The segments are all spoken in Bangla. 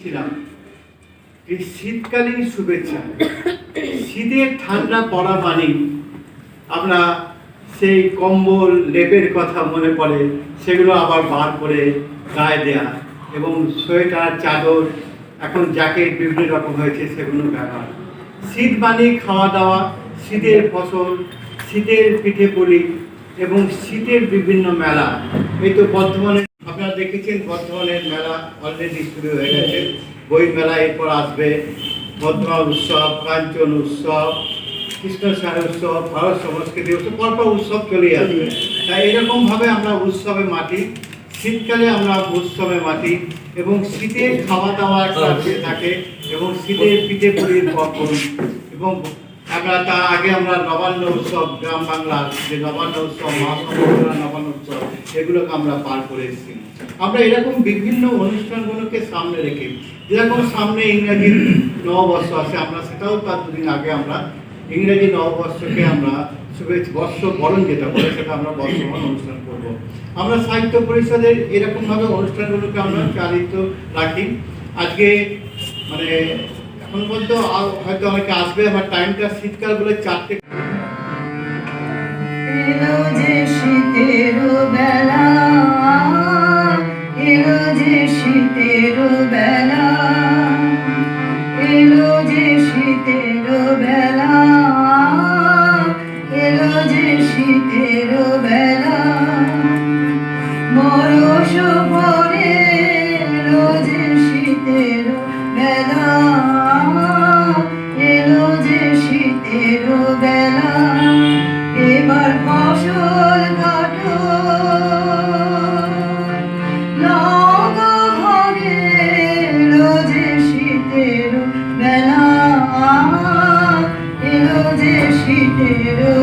ছিলাম। এই শীতকালীন শুভেচ্ছা, শীতের ঠান্ডা পড়া মানেই আমরা সেই কম্বল লেপের কথা মনে পড়ে, সেগুলো আবার বার করে গায়ে দেয়া এবং সোয়েটার, চাদর, এখন জ্যাকেট বিভিন্ন রকম হয়েছে, সেগুলো ব্যবহার। শীত মানে খাওয়া দাওয়া শীতের ফসল, শীতের পিঠে পুলি এবং শীতের বিভিন্ন মেলা। এই তো বর্ধমানে আপনারা দেখেছেন বর্ধমানের মেলা অলরেডি শুরু হয়ে গেছে। বই মেলা এরপর আসবে। বর্ধমান উৎসব কাঞ্চন উৎসব কৃষ্ণ সাহেব উৎসব ভারত সংস্কৃতি উৎসব পরপর উৎসব চলেই আসবে। তাই এরকম ভাবে আমরা উৎসবে মাটি শীতকালে আমরা উৎসবে মাটি এবং শীতের খাওয়া দাওয়া একটা থাকে এবং শীতের পিঠে পুলির পকন এবং আমরা তার আগে আমরা নবান্ন উৎসব গ্রাম বাংলার যে নবান্ন উৎসব মহাসম্মেলন নবান্ন উৎসব এগুলোকে আমরা পার করে এসেছি। আমরা এরকম বিভিন্ন অনুষ্ঠানগুলোকে সামনে রেখে, যেরকম সামনে ইংরাজি নববর্ষ আছে, আমরা সেটাও তার দুদিন আগে আমরা ইংরেজি নববর্ষকে আমরা শুভেচ্ছা, বর্ষ বরণ যেটা বলে, সেটা আমরা বর্ষবরণ অনুষ্ঠান করব। আমরা সাহিত্য পরিষদের এরকমভাবে অনুষ্ঠানগুলোকে আমরা চালিত রাখি। আজকে মানে এখন পর্যন্ত হয়তো অনেকে আসবে, আমার টাইমটা শীতকাল বলে চারটে bir ben Peter.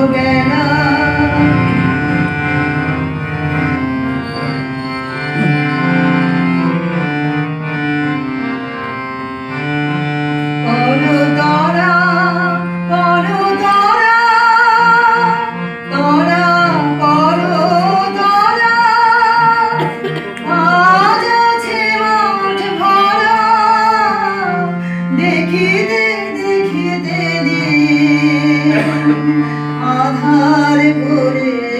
আধার ভরে